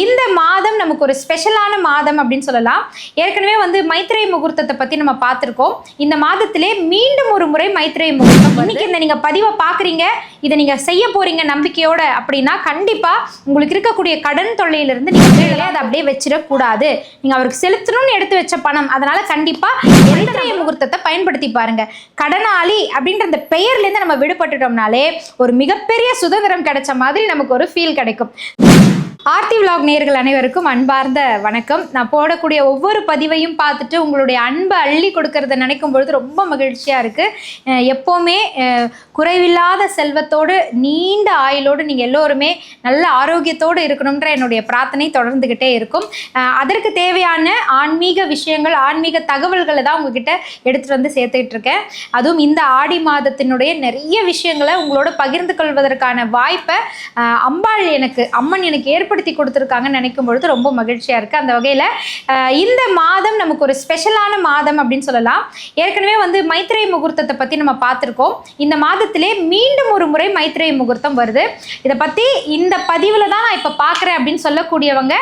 இந்த மாதம் நமக்கு ஒரு ஸ்பெஷலான மாதம் அப்படின்னு சொல்லலாம். ஏற்கனவே வந்து மைத்ரேய முகூர்த்தத்தை பத்தி நம்ம பார்த்துருக்கோம். இந்த மாதத்திலே மீண்டும் ஒரு முறை மைத்ரேய முகூர்த்தம். இன்னைக்கு இந்த நீங்க பதிவை பாக்குறீங்க இதை நீங்க செய்ய போறீங்க நம்பிக்கையோட அப்படின்னா கண்டிப்பா உங்களுக்கு இருக்கக்கூடிய கடன் தொல்லையிலிருந்து நீங்க கீழே அதை அப்படியே வச்சிடக்கூடாது. நீங்க அவருக்கு செலுத்தணும்னு எடுத்து வச்ச பணம். அதனால கண்டிப்பா மைத்ரேய முகூர்த்தத்தை பயன்படுத்தி பாருங்க. கடனாளி அப்படின்ற அந்த பெயர்ல இருந்து நம்ம விடுபட்டுட்டோம்னாலே ஒரு மிகப்பெரிய சுதந்திரம் கிடைச்ச மாதிரி நமக்கு ஒரு ஃபீல் கிடைக்கும். ஆர்த்தி விலாக் நேயர்கள் அனைவருக்கும் அன்பார்ந்த வணக்கம். நான் போடக்கூடிய ஒவ்வொரு பதிவையும் பார்த்துட்டு உங்களுடைய அன்பை அள்ளி கொடுக்கறத நினைக்கும் பொழுது ரொம்ப மகிழ்ச்சியாக இருக்குது எப்போவுமே குறைவில்லாத செல்வத்தோடு நீண்ட ஆயுளோடு நீங்கள் எல்லோருமே நல்ல ஆரோக்கியத்தோடு இருக்கணுன்ற என்னுடைய பிரார்த்தனை தொடர்ந்துக்கிட்டே இருக்கும். அதற்கு தேவையான ஆன்மீக விஷயங்கள் ஆன்மீக தகவல்களை தான் உங்ககிட்ட எடுத்துகிட்டு வந்து சேர்த்துக்கிட்டு இருக்கேன். அதுவும் இந்த ஆடி மாதத்தினுடைய நிறைய விஷயங்களை உங்களோட பகிர்ந்து கொள்வதற்கான வாய்ப்பை அம்பாள் எனக்கு அம்மன் எனக்கு ஏற்படுத்தி கொடுத்துருக்காங்கன்னு நினைக்கும் பொழுது ரொம்ப மகிழ்ச்சியாக இருக்குது அந்த வகையில் இந்த மாதம் நமக்கு ஒரு ஸ்பெஷலான மாதம் அப்படின்னு சொல்லலாம். ஏற்கனவே வந்து மைத்திரை முகூர்த்தத்தை பற்றி நம்ம பார்த்துருக்கோம். இந்த மாதத்திலே மீண்டும் ஒரு முறை மைத்திரை முகூர்த்தம் வருது. இதை பற்றி இந்த பதிவில் தான் நான் இப்போ பார்க்குறேன் அப்படின்னு சொல்லக்கூடியவங்க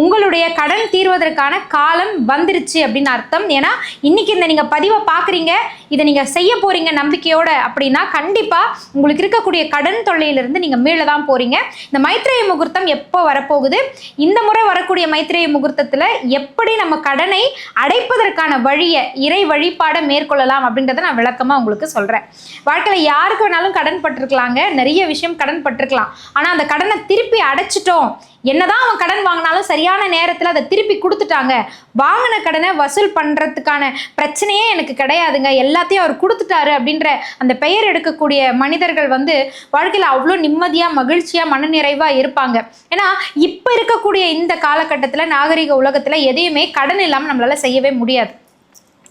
உங்களுடைய கடன் தீர்வதற்கான காலம் வந்துருச்சு அப்படின்னு அர்த்தம். ஏன்னா இன்னைக்கு இந்த நீங்கள் பதிவை பார்க்குறீங்க இதை நீங்கள் செய்ய போறீங்க நம்பிக்கையோட அப்படின்னா கண்டிப்பாக உங்களுக்கு இருக்கக்கூடிய கடன் தொல்லையிலிருந்து நீங்கள் மீள தான் போகிறீங்க இந்த மைத்ரேய முகூர்த்தம் எப்போ வரப்போகுது? இந்த முறை வரக்கூடிய மைத்ரேய முகூர்த்தத்தில் எப்படி நம்ம கடனை அடைப்பதற்கான வழியை இறை வழிபாடை மேற்கொள்ளலாம் அப்படின்றத நான் விளக்கமாக உங்களுக்கு சொல்கிறேன் வாழ்க்கையில் யாருக்கு வேணாலும் கடன் பட்டிருக்கலாங்க. நிறைய விஷயம் கடன் பட்டிருக்கலாம். ஆனால் அந்த கடனை திருப்பி அடைச்சிட்டோம். என்னதான் அவன் கடன் வாங்கினாலும் சரியான நேரத்தில் அதை திருப்பி கொடுத்துட்டாங்க. வாங்கின கடனை வசூல் பண்ணுறதுக்கான பிரச்சனையே எனக்கு கிடையாதுங்க. எல்லாத்தையும் அவர் கொடுத்துட்டாரு அப்படின்ற அந்த பெயர் எடுக்கக்கூடிய மனிதர்கள் வந்து வாழ்க்கையில் அவ்வளோ நிம்மதியாக மகிழ்ச்சியாக மனநிறைவாக இருப்பாங்க. ஏன்னா இப்போ இருக்கக்கூடிய இந்த காலகட்டத்தில் நாகரிக உலகத்தில் எதையுமே கடன் இல்லாமல் நம்மளால் செய்யவே முடியாது.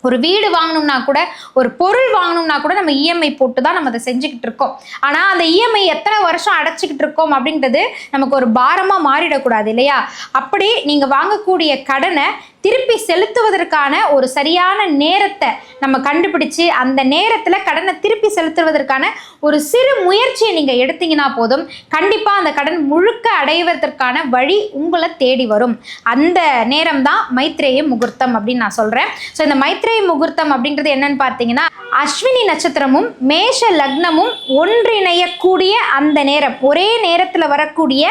ஒரு வீடு வாங்கணும்னா கூட ஒரு பொருள் வாங்கணும்னா கூட நம்ம இஎம்ஐ போட்டு தான் நம்ம அதை செஞ்சுக்கிட்டு இருக்கோம். ஆனால் அந்த இஎம்ஐ எத்தனை வருஷம் அடைச்சிக்கிட்டு இருக்கோம் அப்படின்றது நமக்கு ஒரு பாரமாக மாறிடக்கூடாது இல்லையா? அப்படி நீங்கள் வாங்கக்கூடிய கடனை திருப்பி செலுத்துவதற்கான ஒரு சரியான நேரத்தை நம்ம கண்டுபிடிச்சு அந்த நேரத்தில் கடனை திருப்பி செலுத்துவதற்கான ஒரு சிறு முயற்சியை நீங்கள் எடுத்தீங்கன்னா போதும். கண்டிப்பாக அந்த கடன் முழுக்க அடைவதற்கான வழி உங்களை தேடி வரும். அந்த நேரம் தான் மைத்ரேய முகூர்த்தம் அப்படின்னு நான் சொல்கிறேன் ஸோ இந்த மைத்ரேய முகூர்த்தம் அப்படின்றது என்னன்னு பார்த்தீங்கன்னா அஸ்வினி நட்சத்திரமும் மேஷ லக்னமும் ஒன்றிணையக்கூடிய அந்த நேரம் ஒரே நேரத்தில் வரக்கூடிய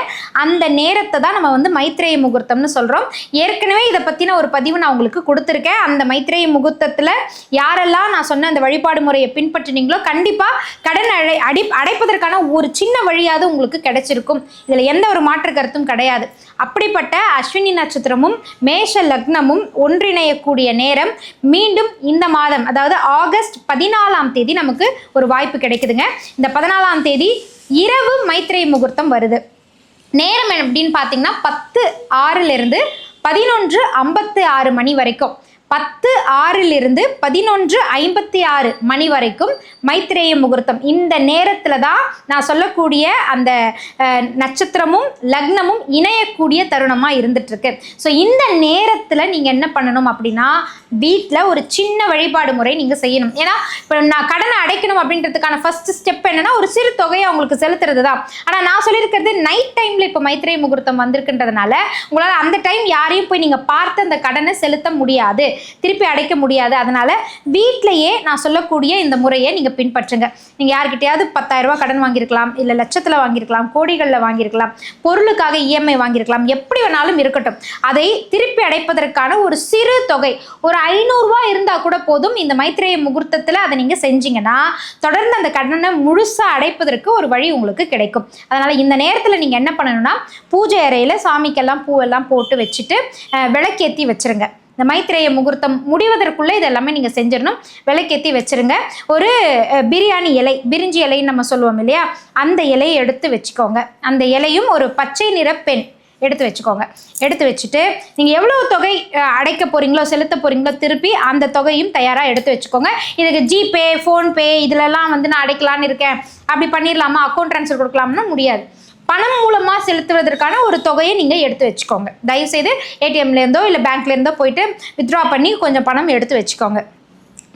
அந்த நேரத்தை தான் நம்ம வந்து மைத்ரேய முகூர்த்தம்னு சொல்கிறோம் ஏற்கனவே இதை பற்றின ஒரு பதிவு நான் உங்களுக்கு கொடுத்துருக்கேன். அந்த மைத்ரேய முகூர்த்தத்தில் யாரெல்லாம் நான் சொன்ன அந்த வழிபாடு முறையை பின்பற்றினீங்களோ கண்டிப்பாக கடன் அடை அடி அடைப்பதற்கான ஒரு சின்ன வழியாவது உங்களுக்கு கிடைச்சிருக்கும். இதில் எந்த ஒரு மாற்று கருத்தும் கிடையாது. அப்படிப்பட்ட அஸ்வினி நட்சத்திரமும் மேஷ லக்னமும் ஒன்றிணையக்கூடிய நேரம் மீண்டும் இந்த மாதம் அதாவது ஆகஸ்ட் பதினாலாம் தேதி நமக்கு ஒரு வாய்ப்பு கிடைக்குதுங்க. இந்த பதினாலாம் தேதி இரவு மைத்திரை முகூர்த்தம் வருது. நேரம் அப்படின்னு பார்த்தீங்கன்னா பத்து ஆறுலேருந்து பதினொன்று ஐம்பத்து ஆறு மணி வரைக்கும். பத்து ஆறிலிருந்து பதினொன்று ஐம்பத்தி ஆறு மணி வரைக்கும் மைத்ரேய முகூர்த்தம். இந்த நேரத்தில் தான் நான் சொல்லக்கூடிய அந்த நட்சத்திரமும் லக்னமும் இணையக்கூடிய தருணமாக இருந்துட்டுருக்கு. ஸோ இந்த நேரத்தில் நீங்கள் என்ன பண்ணணும் அப்படின்னா வீட்டில் ஒரு சின்ன வழிபாடு முறை நீங்கள் செய்யணும். ஏன்னா இப்போ நான் கடனை அடைக்கணும் அப்படின்றதுக்கான ஃபர்ஸ்ட் ஸ்டெப் என்னென்னா ஒரு சிறு தொகையை அவங்களுக்கு செலுத்துறது தான் ஆனால் நான் சொல்லியிருக்கிறது நைட் டைமில் இப்போ மைத்ரேய முகூர்த்தம் வந்திருக்குன்றதுனால உங்களால் அந்த டைம் யாரையும் போய் நீங்கள் பார்த்து அந்த கடனை செலுத்த முடியாது. திருப்பி அடைக்க முடியாது. அதனால வீட்டிலேயே நான் சொல்லக்கூடிய இந்த முறையை நீங்கள் பின்பற்றுங்க. நீங்கள் யார்கிட்டயாவது பத்தாயிரரூபா கடன் வாங்கியிருக்கலாம் இல்லை லட்சத்தில் வாங்கியிருக்கலாம் கோடிகளில் வாங்கியிருக்கலாம் பொருளுக்காக இஎம்ஐ வாங்கியிருக்கலாம் எப்படி வேணாலும் இருக்கட்டும். அதை திருப்பி அடைப்பதற்கான ஒரு சிறு தொகை ஒரு ஐநூறுரூவா இருந்தால் கூட போதும் இந்த மைத்ரேய முகூர்த்தத்தில் அதை நீங்கள் செஞ்சீங்கன்னா தொடர்ந்து அந்த கடனை முழுசாக அடைப்பதற்கு ஒரு வழி உங்களுக்கு கிடைக்கும். அதனால் இந்த நேரத்தில் நீங்கள் என்ன பண்ணணும்னா பூஜை அறையில் சாமிக்கெல்லாம் பூவெல்லாம் போட்டு வச்சுட்டு விளக்கேற்றி விளக்கேத்தி வச்சிருங்க. இந்த மைத்ரேய முகூர்த்தம் முடிவதற்குள்ளே இதெல்லாமே நீங்கள் செஞ்சிடணும். விளக்கேற்றி வச்சிருங்க. ஒரு பிரியாணி இலை பிரிஞ்சி இலைன்னு நம்ம சொல்லுவோம் இல்லையா? அந்த இலையை எடுத்து வச்சுக்கோங்க. அந்த இலையும் ஒரு பச்சை நிற பெண் எடுத்து வச்சுக்கோங்க. எடுத்து வச்சுட்டு நீங்கள் எவ்வளோ தொகை அடைக்க போகிறீங்களோ செலுத்த போகிறீங்களோ திருப்பி அந்த தொகையும் தயாராக எடுத்து வச்சுக்கோங்க. இதுக்கு ஜிபே ஃபோன்பே இதிலெல்லாம் வந்து நான் அடைக்கலான்னு இருக்கேன். அப்படி பண்ணிடலாமா? அக்கௌண்ட் ட்ரான்ஸ்ஃபர் கொடுக்கலாம்னா முடியாது. பணம் மூலமாக செலுத்துவதற்கான ஒரு தொகையை நீங்கள் எடுத்து வச்சுக்கோங்க. தயவுசெய்து ஏடிஎம்லேருந்தோ இல்லை பேங்க்லேருந்தோ போயிட்டு வித்ட்ரா பண்ணி கொஞ்சம் பணம் எடுத்து வச்சுக்கோங்க.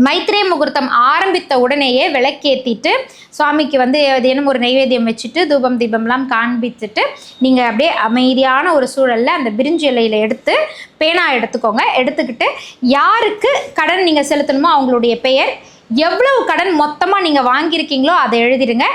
மைத்ரே முகூர்த்தம் ஆரம்பித்த உடனேயே விளக்கேற்றிட்டு சுவாமிக்கு வந்து ஏதேனும் ஒரு நைவேத்தியம் வச்சுட்டு தூபம் தீபம்லாம் காண்பித்துட்டு நீங்கள் அப்படியே அமைதியான ஒரு சூழலில் அந்த பிரிஞ்சு இலையில் எடுத்து பேனா எடுத்துக்கோங்க. எடுத்துக்கிட்டு யாருக்கு கடன் நீங்கள் செலுத்தணுமோ அவங்களுடைய பெயர் எவ்வளவு கடன் மொத்தமாக நீங்கள் வாங்கியிருக்கீங்களோ அதை எழுதிடுங்க.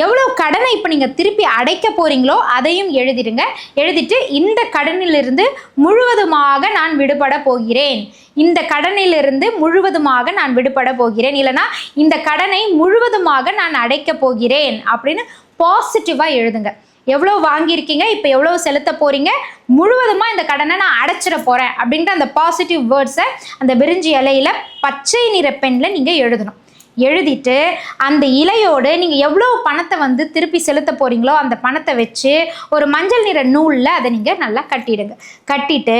எவ்வளோ கடனை இப்போ நீங்கள் திருப்பி அடைக்க போகிறீங்களோ அதையும் எழுதிடுங்க. எழுதிட்டு இந்த கடனிலிருந்து முழுவதுமாக நான் விடுபட போகிறேன். இந்த கடனிலிருந்து முழுவதுமாக நான் விடுபட போகிறேன். இல்லைனா இந்த கடனை முழுவதுமாக நான் அடைக்க போகிறேன் அப்படின்னு பாசிட்டிவாக எழுதுங்க. எவ்வளோ வாங்கியிருக்கீங்க இப்போ எவ்வளோ செலுத்த போகிறீங்க முழுவதுமாக இந்த கடனை நான் அடைச்சிட போகிறேன் அப்படின்ட்டு அந்த பாசிட்டிவ் வேர்ட்ஸை அந்த விரிஞ்சி இலையில் பச்சை நிற பெண்ணில் நீங்கள் எழுதணும். எழுதிட்டு அந்த இலையோடு நீங்கள் எவ்வளோ பணத்தை வந்து திருப்பி செலுத்த போகிறீங்களோ அந்த பணத்தை வச்சு ஒரு மஞ்சள் நிற நூலில் அதை நீங்கள் நல்லா கட்டிடுங்க. கட்டிட்டு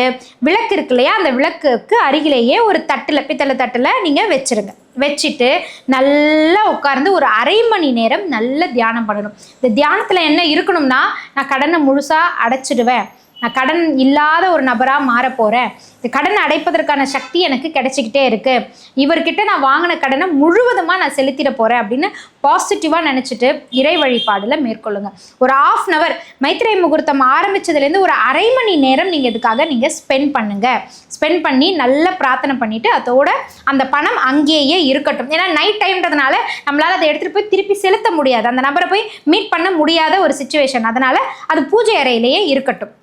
விளக்கு இருக்கு இல்லையா அந்த விளக்குக்கு அருகிலேயே ஒரு தட்டில் பித்தளை தட்டில் நீங்கள் வச்சுருங்க. வச்சுட்டு நல்லா உட்கார்ந்து ஒரு அரை மணி நேரம் நல்ல தியானம் பண்ணணும். இந்த தியானத்தில் என்ன இருக்கணும்னா நான் கடனை முழுசாக அடைச்சிடுவேன். நான் கடன் இல்லாத ஒரு நபராக மாற போகிறேன் இந்த கடனை அடைப்பதற்கான சக்தி எனக்கு கிடைச்சிக்கிட்டே இருக்குது இவர்கிட்ட நான் வாங்கின கடனை முழுவதுமாக நான் செலுத்திட போகிறேன் அப்படின்னு பாசிட்டிவாக நினச்சிட்டு இறை வழிபாடில் மேற்கொள்ளுங்க. ஒரு ஆஃப் அன் அவர் மைத்திரை முகூர்த்தம் ஆரம்பித்ததுலேருந்து ஒரு அரை மணி நேரம் நீங்கள் இதுக்காக நீங்கள் ஸ்பெண்ட் பண்ணுங்கள் ஸ்பெண்ட் பண்ணி நல்லா பிரார்த்தனை பண்ணிவிட்டு அதோட அந்த பணம் அங்கேயே இருக்கட்டும். ஏன்னா நைட் டைம்ன்றதுனால நம்மளால் அதை எடுத்துகிட்டு போய் திருப்பி செலுத்த முடியாது. அந்த நபரை போய் மீட் பண்ண முடியாத ஒரு சுச்சுவேஷன் அதனால் அது பூஜை அறையிலேயே இருக்கட்டும்.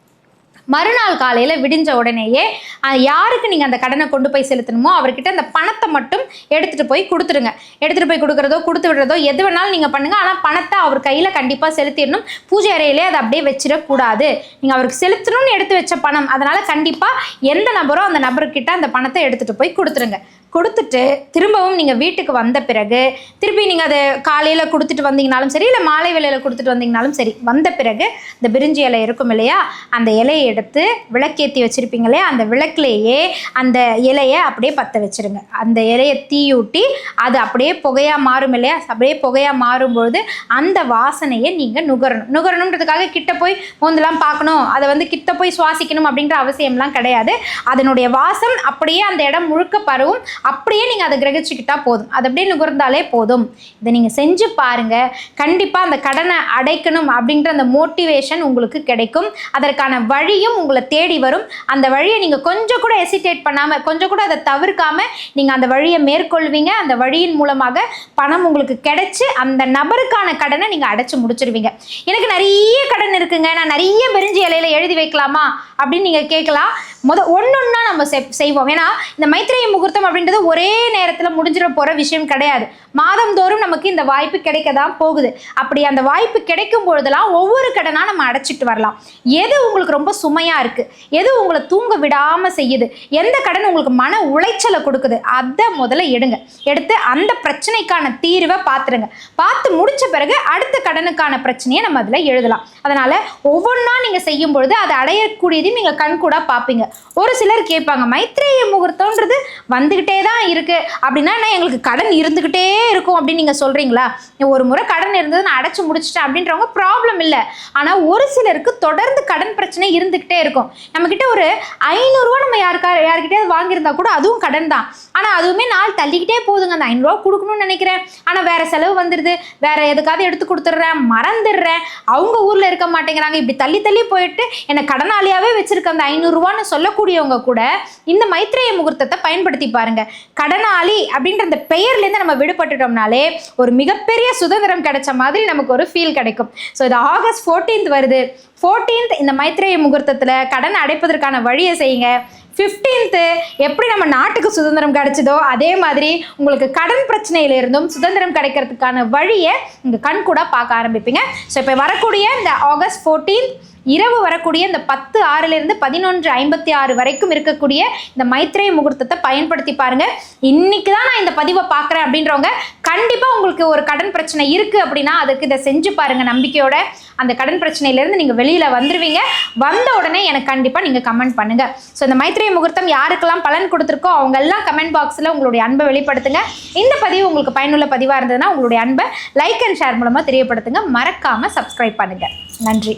மறுநாள் காலையில் விடிஞ்ச உடனேயே யாருக்கு நீங்கள் அந்த கடனை கொண்டு போய் செலுத்தணுமோ அவர்கிட்ட அந்த பணத்தை மட்டும் எடுத்துகிட்டு போய் கொடுத்துருங்க எடுத்துகிட்டு போய் கொடுக்குறதோ கொடுத்து விடுறதோ எது வேணாலும் நீங்கள் பண்ணுங்கள் ஆனால் பணத்தை அவர் கையில் கண்டிப்பாக செலுத்திடணும். பூஜை அறையிலே அதை அப்படியே வச்சிடக்கூடாது. நீங்கள் அவருக்கு செலுத்தணும்னு எடுத்து வச்ச பணம். அதனால் கண்டிப்பாக எந்த நபரோ அந்த நபர்கிட்ட அந்த பணத்தை எடுத்துகிட்டு போய் கொடுத்துருங்க. கொடுத்துட்டு திரும்பவும் நீங்கள் வீட்டுக்கு வந்த பிறகு திருப்பி நீங்கள் அதை காலையில் கொடுத்துட்டு வந்தீங்கனாலும் சரி இல்லை மாலை வேலையில் கொடுத்துட்டு வந்தீங்கனாலும் சரி வந்த பிறகு இந்த பிரிஞ்சி இலை இருக்கும் இல்லையா அந்த இலையை எடுத்து விளக்கேற்றி வச்சுருப்பீங்க இல்லையா அந்த விளக்குலேயே அந்த இலையை அப்படியே பற்ற வச்சுருங்க. அந்த இலையை தீயூட்டி அது அப்படியே புகையாக மாறும் இல்லையா அப்படியே புகையாக மாறும்பொழுது அந்த வாசனையை நீங்கள் நுகரணும். நுகரணுன்றதுக்காக கிட்ட போய் மோந்தெல்லாம் பார்க்கணும். அதை வந்து கிட்ட போய் சுவாசிக்கணும் அப்படின்ற அவசியம்லாம் கிடையாது. அதனுடைய வாசம் அப்படியே அந்த இடம் முழுக்க பரவும். அப்படியே நீங்கள் அதை கிரகிச்சுக்கிட்டா போதும். அது அப்படியே நுகர்ந்தாலே போதும். இதை நீங்கள் செஞ்சு பாருங்கள் கண்டிப்பாக அந்த கடனை அடைக்கணும் அப்படின்ற அந்த மோட்டிவேஷன் உங்களுக்கு கிடைக்கும். அதற்கான வழியும் உங்களை தேடி வரும். அந்த வழியை நீங்கள் கொஞ்சம் கூட எசிடேட் பண்ணாமல் கொஞ்சம் கூட அதை தவிர்க்காமல் நீங்கள் அந்த வழியை மேற்கொள்வீங்க. அந்த வழியின் மூலமாக பணம் உங்களுக்கு கிடைச்சி அந்த நபருக்கான கடனை நீங்கள் அடைச்சி முடிச்சிருவீங்க. எனக்கு நிறைய கடன் இருக்குங்க. நான் நிறைய பெருஞ்சி இலையில எழுதி வைக்கலாமா அப்படின்னு நீங்கள் கேட்கலாம். முத ஒன்றொன்னா நம்ம செய்வோம். ஏன்னா இந்த மைத்திரிய முகூர்த்தம் அப்படின்றது ஒரே நேரத்தில் முடிஞ்சிட போகிற விஷயம் கிடையாது. மாதந்தோறும் நமக்கு இந்த வாய்ப்பு கிடைக்க தான் போகுது. அப்படி அந்த வாய்ப்பு கிடைக்கும் பொழுதெல்லாம் ஒவ்வொரு கடனாக நம்ம அடைச்சிட்டு வரலாம். எது உங்களுக்கு ரொம்ப சுமையாக இருக்குது எது உங்களை தூங்க விடாமல் செய்யுது? எந்த கடன் உங்களுக்கு மன உளைச்சலை கொடுக்குது? அதை முதல்ல எடுங்க. எடுத்து அந்த பிரச்சனைக்கான தீர்வை பார்த்துருங்க பார்த்து முடிச்ச பிறகு அடுத்த கடனுக்கான பிரச்சனையை நம்ம அதில் எழுதலாம். அதனால் ஒவ்வொன்றா நீங்கள் செய்யும் பொழுது அதை அடையக்கூடியதையும் நீங்கள் கண்கூடாக பார்ப்பீங்க. ஒரு சிலர் கேட்பாங்க மைத்ரேய முகூர்த்தம்ன்றது வந்துக்கிட்டே தான் இருக்குது அப்படின்னா எங்களுக்கு கடன் இருந்துக்கிட்டே இருக்கும் அப்படின்னு நீங்கள் சொல்கிறீங்களா ஒரு முறை கடன் இருந்தது நான் அடைச்சி முடிச்சிட்டேன் அப்படின்றவங்க ப்ராப்ளம் இல்லை. ஆனால் ஒரு சிலருக்கு தொடர்ந்து கடன் பிரச்சனை இருந்துக்கிட்டே இருக்கும். நம்மக்கிட்ட ஒரு ஐநூறுரூவா நம்ம யாருக்கா யாருக்கிட்டே வாங்கியிருந்தா கூட அதுவும் கடன் தான். ஆனால் அதுவுமே நாள் தள்ளிக்கிட்டே போகுதுங்க அந்த ஐநூறுரூவா கொடுக்கணும்னு நினைக்கிறேன். ஆனால் வேறு செலவு வந்துடுது வேறு எதுக்காவது எடுத்து கொடுத்துட்றேன். மறந்துடுறேன். அவங்க ஊரில் இருக்க மாட்டேங்கிறாங்க. இப்படி தள்ளி தள்ளி போயிட்டு என்னை கடனாளியாகவே வச்சுருக்க அந்த ஐநூறுரூவான்னு சொல்லக்கூடியவங்க கூட இந்த மைத்ரேய முகூர்த்தத்தை பயன்படுத்தி பாருங்க. கடனாளி அப்படின்ற அந்த பெயர்லேருந்து நம்ம விடுபட்டுட்டோம்னாலே ஒரு மிகப்பெரிய சுதந்திரம் கிடைச்ச மாதிரி நமக்கு ஒரு ஃபீல் கிடைக்கும். ஸோ இது ஆகஸ்ட் ஃபோர்டீன்த் வருது. ஃபோர்டீன்த் இந்த மைத்ரேய முகூர்த்தத்தில் கடன் அடைப்பதற்கான வழியை செய்யுங்க. ஃபிஃப்டீன்த்து எப்படி நம்ம நாட்டுக்கு சுதந்திரம் கிடைச்சதோ அதே மாதிரி உங்களுக்கு கடன் பிரச்சனையிலிருந்தும் சுதந்திரம் கிடைக்கிறதுக்கான வழியை உங்கள் கண் கூட பார்க்க ஆரம்பிப்பீங்க. ஸோ இப்போ வரக்கூடிய இந்த ஆகஸ்ட் ஃபோர்டீன்த் இரவு வரக்கூடிய இந்த பத்து ஆறிலிருந்து பதினொன்று ஐம்பத்தி ஆறு வரைக்கும் இருக்கக்கூடிய இந்த மைத்ரேய முகூர்த்தத்தை பயன்படுத்தி பாருங்க. இன்னைக்கு தான் நான் இந்த பதிவை பார்க்குறேன் அப்படின்றவங்க கண்டிப்பாக உங்களுக்கு ஒரு கடன் பிரச்சனை இருக்குது அப்படின்னா அதுக்கு இதை செஞ்சு பாருங்க நம்பிக்கையோட. அந்த கடன் பிரச்சனையிலேருந்து நீங்கள் வெளியில் வந்துடுவீங்க வந்த உடனே எனக்கு கண்டிப்பாக நீங்கள் கமெண்ட் பண்ணுங்க. ஸோ இந்த மைத்ரேய முகூர்த்தம் யாருக்கெல்லாம் பலன் கொடுத்துருக்கோ அவங்க எல்லாம் கமெண்ட் பாக்ஸில் உங்களுடைய அன்பை வெளிப்படுத்துங்க. இந்த பதிவு உங்களுக்கு பயனுள்ள பதிவாக இருந்ததுன்னா உங்களுடைய அன்பை லைக் அண்ட் ஷேர் மூலமாக தெரியப்படுத்துங்க. மறக்காமல் சப்ஸ்கிரைப் பண்ணுங்கள் நன்றி.